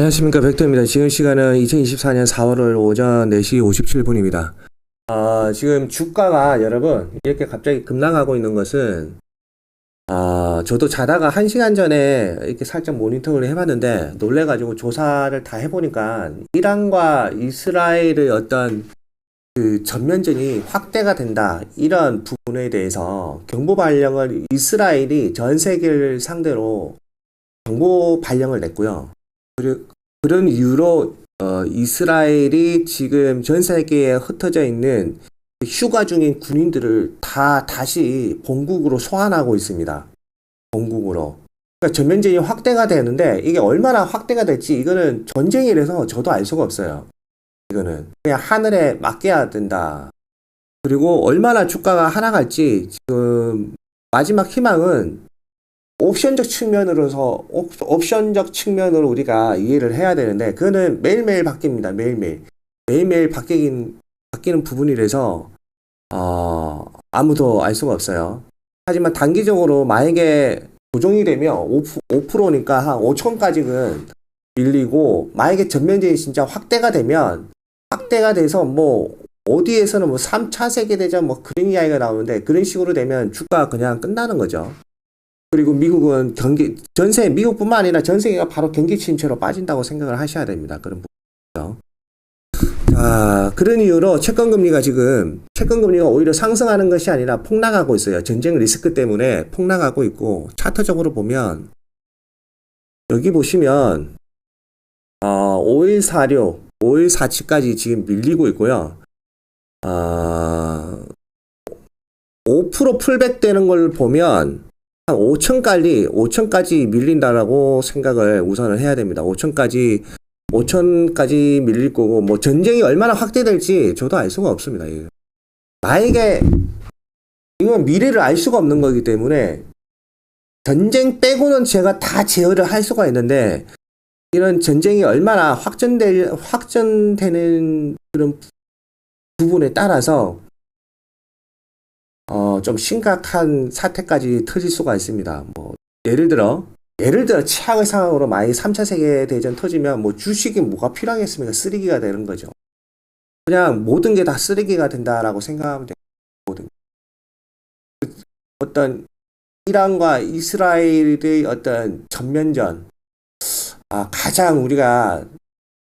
안녕하십니까 백도입니다. 지금 시간은 2024년 4월 오전 4시 57분입니다. 아, 지금 주가가 여러분 이렇게 갑자기 급락하고 있는 것은 아, 저도 자다가 1시간 전에 이렇게 살짝 모니터를 해봤는데 놀래가지고 조사를 다 해보니까 이란과 이스라엘의 어떤 그 전면전이 확대가 된다 이런 부분에 대해서 경보 발령을 이스라엘이 전 세계를 상대로 경보 발령을 냈고요. 그런 이유로 어, 이스라엘이 지금 전 세계에 흩어져 있는 휴가 중인 군인들을 다 다시 본국으로 소환하고 있습니다. 본국으로. 그러니까 전면전이 확대가 되는데 이게 얼마나 확대가 될지 이거는 전쟁이라서 저도 알 수가 없어요. 이거는 그냥 하늘에 맡겨야 된다. 그리고 얼마나 주가가 하락 할지 지금 마지막 희망은 옵션적 측면으로서 옵- 옵션적 측면으로 우리가 이해를 해야 되는데 그거는 매일매일 바뀝니다. 매일매일 매일매일 바뀌긴 바뀌는 부분이라서 어, 아무도 알 수가 없어요. 하지만 단기적으로 만약에 조정이 되면 5%, 5%니까 한 5천까지는 밀리고 만약에 전면전이 진짜 확대가 되면 확대가 돼서 뭐 어디에서는 뭐 3차 세계대전 뭐 그런 이야기가 나오는데 그런 식으로 되면 주가가 그냥 끝나는 거죠. 그리고 미국은 경기 전세 미국뿐만 아니라 전 세계가 바로 경기 침체로 빠진다고 생각을 하셔야 됩니다. 그런 부분이죠. 아, 그런 이유로 채권 금리가 지금 채권 금리가 오히려 상승하는 것이 아니라 폭락하고 있어요. 전쟁 리스크 때문에 폭락하고 있고 차트적으로 보면 여기 보시면 어, 5146, 5147까지 지금 밀리고 있고요. 아, 5% 풀백 되는 걸 보면 한 5천까지 5천까지 밀린다라고 생각을 우선은 해야 됩니다. 5천까지 5천까지 밀릴 거고 뭐 전쟁이 얼마나 확대될지 저도 알 수가 없습니다. 이거. 나에게 이건 미래를 알 수가 없는 거기 때문에 전쟁 빼고는 제가 다 제어를 할 수가 있는데 이런 전쟁이 얼마나 확전될 확전되는 그런 부분에 따라서 어, 좀 심각한 사태까지 터질 수가 있습니다. 뭐, 예를 들어, 예를 들어, 최악의 상황으로 만약 3차 세계대전 터지면 뭐 주식이 뭐가 필요하겠습니까? 쓰레기가 되는 거죠. 그냥 모든 게 다 쓰레기가 된다라고 생각하면 돼요. 모든. 게. 어떤 이란과 이스라엘의 어떤 전면전, 아, 가장 우리가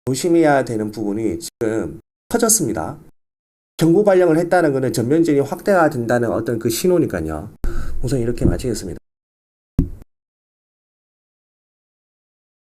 조심해야 되는 부분이 지금 터졌습니다. 경고 발령을 했다는 것은 전면전이 확대가 된다는 어떤 그 신호니까요. 우선 이렇게 마치겠습니다.